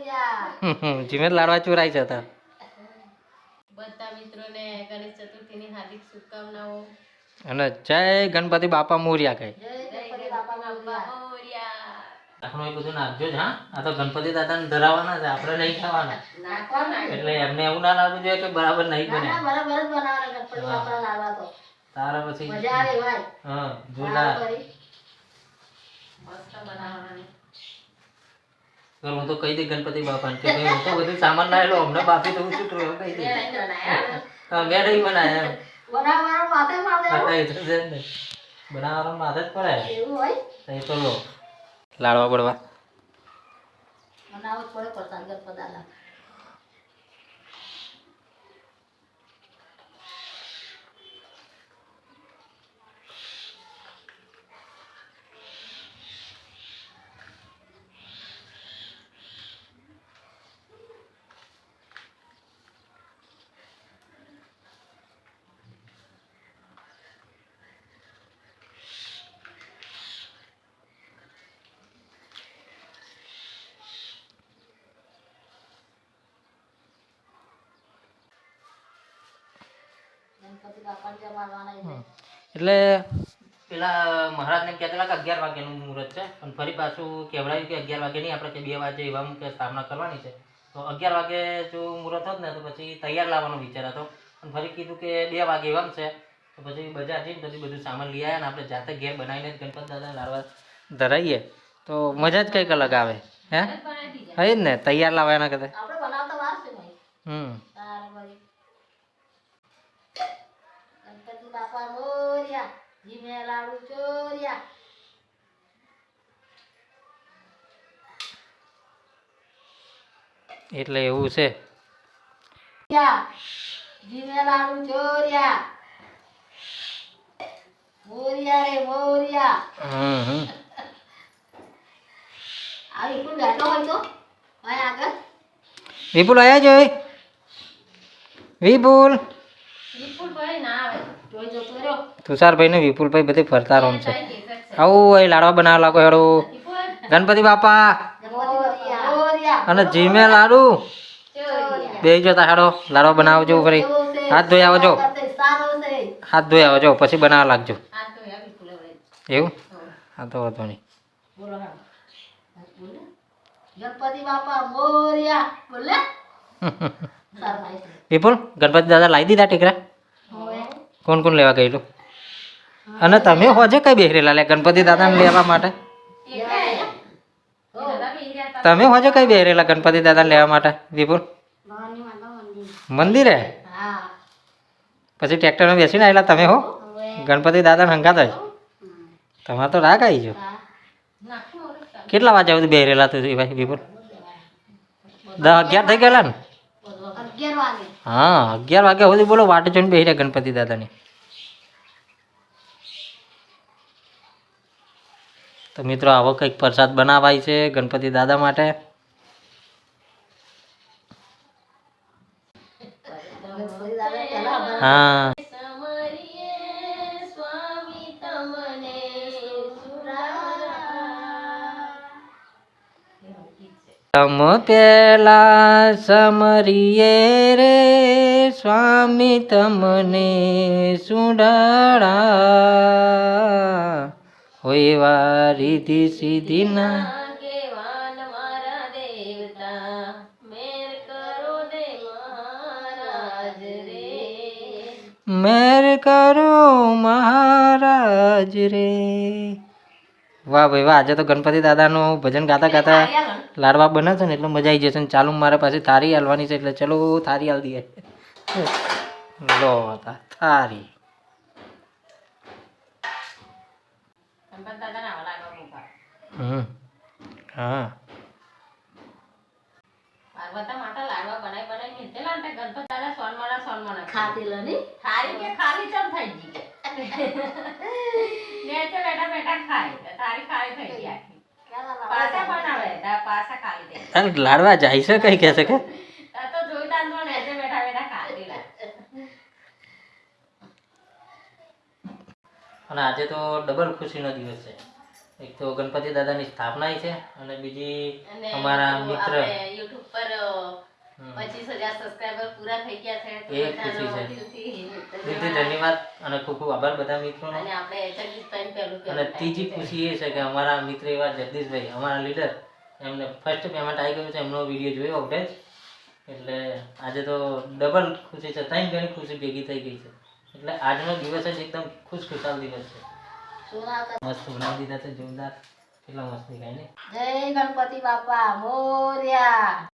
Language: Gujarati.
મોરિયા જીમે લાડવા ચોરાઈ છે તાર બધા મિત્રોને ગણેશ ચતુર્થીની હાર્દિક શુભકામનાઓ. અને જય ગણપતિ બાપા મોર્યા કઈ જય ગણપતિ બાપા મોરિયા. મોરિયા આપણું એ બધું નાખજો જ હા? આ તો ગણપતિ દાદાને ધરાવવાના છે આપણે નહીં ખાવાના. એટલે એમને એવું ના લાગવું જોઈએ કે બરાબર નહીં બને. ના બરાબર જ બનાવવાના ગણપતિ બાપાના લાડવા તો. તારા પછી મજા આવે ભાઈ હા જોરદાર. મસ્ત બનાવવાની. હું તો કહી દે ગણપતિ બાપાને કે ભાઈ હું તો બધું સામાન લાવેલો અમને બાપી તો હું શું કરું કહી દે. મેં નહીં બનાયા. બનાવવાનું માથે બનાવવાનો માથે જ પડે. એવું હોય? તો એ તો લો. લાડવા પડવા બનાવવા પડે પ્રસાદ ગણપતિ એટલે પેલા મહારાજને કહેતા કે અગિયાર વાગ્યાનું મુહૂર્ત છે પણ ફરી પાછું કહેવડાવ્યું કે અગિયાર વાગે નહીં આપણે કે બે વાગે એવા કે સ્થાપના કરવાની છે. તો અગિયાર વાગે જો મુહૂર્ત હોત ને તો પછી તૈયાર લાવવાનો વિચાર હતો. પણ ફરી કીધું કે બે વાગે એવા છે તો પછી બજાર જઈને પછી બધું સામાન લઈ આવ્યા ને આપણે જાતે ઘેર બનાવીને ગણપત દાદા લાડવા ધરાઈએ. તો મજા જ કંઈક અલગ આવે હે? જ ને તૈયાર લાવવાના કદાચ હમ તારે ભાઈ ગણપતિ બાપા મોરિયા જીમે લાડુ ચોરિયા. એટલે એવું છે. જીમે લાડુ ચોરિયા. મોરિયા રે મોરિયા. હમ હમ. આ વિપુલ બેઠો હોય તો? ભાઈ આગળ. વિપુલ આયા જોઈ વિપુલ. વિપુલભાઈ ના આવે. જોઈ જતો રહ્યો. તુષારભાઈ ને વિપુલભાઈ બધે ફરતા રોમ છે. આવું અહીં લાડવા બનાવવા લાગો હેડો. ગણપતિ બાપા. અને જીમે લાડુ. બે જતા હેડો લાડવા બનાવજો ફરી. હાથ ધોઈ આવજો. હાથ ધોઈ આવજો પછી બનાવવા લાગજો. એવું? હા તો વાંધો નહીં. બોલો હા બોલે ગણપતિ બાપા મોરિયા. બોલે. વિપુલ ગણપતિ દાદા લાવી દીધા ટીકરા? કોણ કોણ લેવા ગયેલું? અને તમે હોજે કઈ બેહરેલા લે? ગણપતિ દાદાને લેવા માટે? તમે હોજે કઈ બેહરેલા ગણપતિ દાદાને લેવા માટે વિપુલ? મંદિર? પછી ટ્રેક્ટરમાં બેસીને આવેલા તમે હો? ગણપતિ દાદાને હંગાત જ તમારે તો રાગ આવી ઓરસ કેટલા વાગ્યા સુધી બેહરેલા તું ભાઈ વિપુલ? દસ અગિયાર થઈ ગયેલા ને? હા અગિયાર વાગ્યા સુધી બોલો વાટે જોઈને બેહી રહ્યા ગણપતિ દાદાની. તો મિત્રો, આવો કંઈક પ્રસાદ બનાવાય છે ગણપતિ દાદા માટે. હા. તમ પેલા સમરીએ રે સ્વામી તમને સુડાળા. હોય વા રીધિ સીધી ના આગેવાન મારા કરો મહારાજ રે. વાહ ભાઈ વાહ આજે તો ગણપતિ દાદાનું ભજન ગાતા ગાતા લાડવા બને છે ને એટલે મજા આવી જશે ને. ચાલુ મારા પાસે થારી હાલવાની છે એટલે ચલો થારી હાલ દઈએ. લો થારી ગણપત દાદા ના લાડવા મૂકા હમ. હા. પાર્વતા માતા લાડવા બનાવી બનાવી મિલતેલા ને ગણપત દાદા સોનમાળા સોનમાળા ખાતી લની ખારી કે ખારી ચમ થઈ ગઈ ને તો બેટા બેટા ખાય તારી ખારી થઈ ગઈ આખી. પાછા બનાવે? તા પાછા ખાલી દે લાડવા જાય છે કઈ કહેશે કે તા તો જોઈ તાંદો ને તે બેઠા બેઠા ખાલી લે અને આજે તો ડબલ ખુશીનો દિવસ છે. એક તો ગણપતિ દાદાની સ્થાપના છે અને બીજી અમારા મિત્ર YouTube સબસ્ક્રાઇબર પૂરા થઈ ગયા છે. એ ખુશી છે. દિલથી ધન્યવાદ અને ખૂબ ખૂબ આભાર બધા મિત્રોનો. અને આપણે જગદીશભાઈને પહેલું અને ત્રીજી ખુશી એ છે કે અમારા મિત્ર એવા જગદીશભાઈ અમારા લીડર એમને ફર્સ્ટ પેમેન્ટ આવી ગયું છે એમનો વીડિયો જોયો અપડેટ એટલે આજે તો ડબલ ખુશી છે ત્રણ ગણી ખુશી ભેગી થઈ ગઈ છે. એટલે આજનો દિવસ જ એકદમ ખુશ ખુશાલ દિવસ છે. મસ્ત બનાવી દીધા છે જોરદાર. કેટલા મસ્ત દેખાય ને. જય ગણપતિ બાપા, મોર્યા.